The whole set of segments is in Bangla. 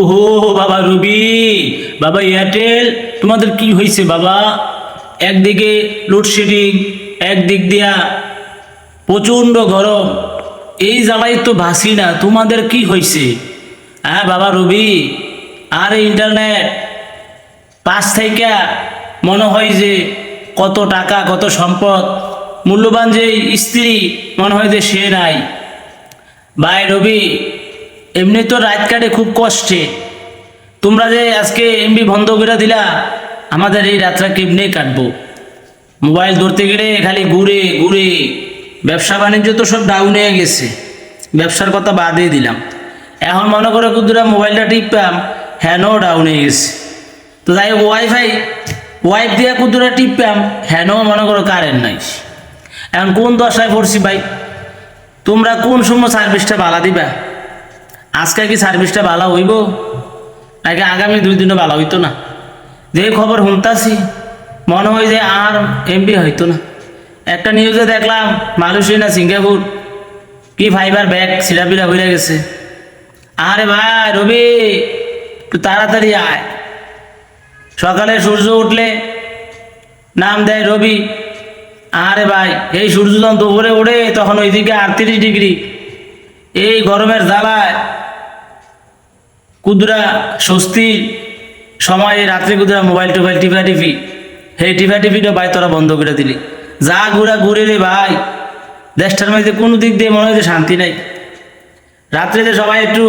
ওহো, বাবা রুবি, বাবা এয়ারটেল, তোমাদের কি হয়েছে বাবা? একদিকে লোডশেডিং একদিক দিয়া প্রচণ্ড গরম। এই জ্বালায় তো ভাসি না, তোমাদের কি হয়েছে? হ্যাঁ বাবা রবি, আর ইন্টারনেট পাশ থেকে মনে হয় যে কত টাকা, কত সম্পদ। মূল্যবান যে স্ত্রী, মনে হয় যে সে নাই। ভাই রবি এমনি তো রাত কাটে, খুব কষ্টে। তোমরা যে আজকে এমবি বন্ধ করে দিলা, আমাদের এই রাতটা কেমনে কাটবো? মোবাইল ধরতে গেলে খালি ঘুরে ঘুরে। ব্যবসা বাণিজ্য তো সব ডাউন হয়ে গেছে। ব্যবসার কথা বাদে দিলাম। এখন মনে করো কুদুরা মোবাইলটা টিপতাম হ্যানও ডাউন হয়ে গেছে। তো হোক ওয়াইফাই ওয়াইফ দিয়ে কুদুরা টিপতাম হ্যানও মনে করো কারেন্ট নাই। এখন কোন দশায় পড়ছি ভাই? তোমরা কোন সময় সার্ভিসটা বালা দিবা? আজকে কি সার্ভিসটা ভালো হইব? নাকি আগামী দুই দিনও ভালো হইতো না? যে খবর শুনতাছি, মনে হয় যে আর এমপি হইতো না। একটা নিউজে দেখলাম, মালয়েশিয়া না সিঙ্গাপুর, কি ফাইবার ব্যাগ সিরাপিরা হয়ে গেছে। আরে ভাই, রবি, একটু তাড়াতাড়ি আয়। সকালে সূর্য উঠলে নাম দেয় রবি। আরে ভাই, এই সূর্য যখন দুপুরে ওঠে তখন ওইদিকে আটত্রিশ ডিগ্রি। এই গরমের জ্বালায় কুদরা স্বস্তির সময়ে, রাত্রে কুদরা মোবাইল টোবাইল টিপা টিপি। সেই টিপা টিপিটা ভাই তোরা বন্ধ করে দিলি। যা ঘুরা ঘুরে রে ভাই, দেশটার মধ্যে কোনো দিক দিয়ে মনে হয় যে শান্তি নাই। রাত্রিতে সবাই একটু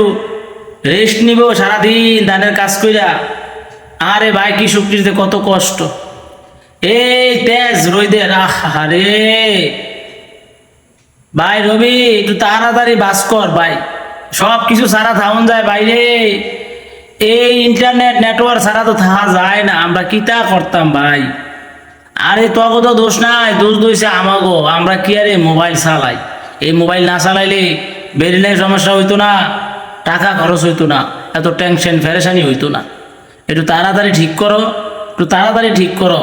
রেস্ট নিব সারাদিন ধানের কাজ কইরা। আরে ভাই, কি শুক্রিতে কত কষ্ট। এই তেজ রইদের আরে ভাই রবি, একটু তাড়াতাড়ি বাস কর ভাই। সব কিছু সারা থাউন যায় বাইরে। এই ইন্টারনেট নেটওয়ার্ক ছাড়া তো থাকা যায় না, আমরা কিতা করতাম ভাই? আরে তোকে তো দোষ নাই, দোষ দইছে আমাগো, আমরা কি আরে মোবাইল চালাই? এই মোবাইল না চালাইলে বেরিনের সমস্যা হইতো না, টাকা খরচ হইতো না, এত টেনশন ফেরেশানি হইতো না। একটু তাড়াতাড়ি ঠিক করো, একটু তাড়াতাড়ি ঠিক করো।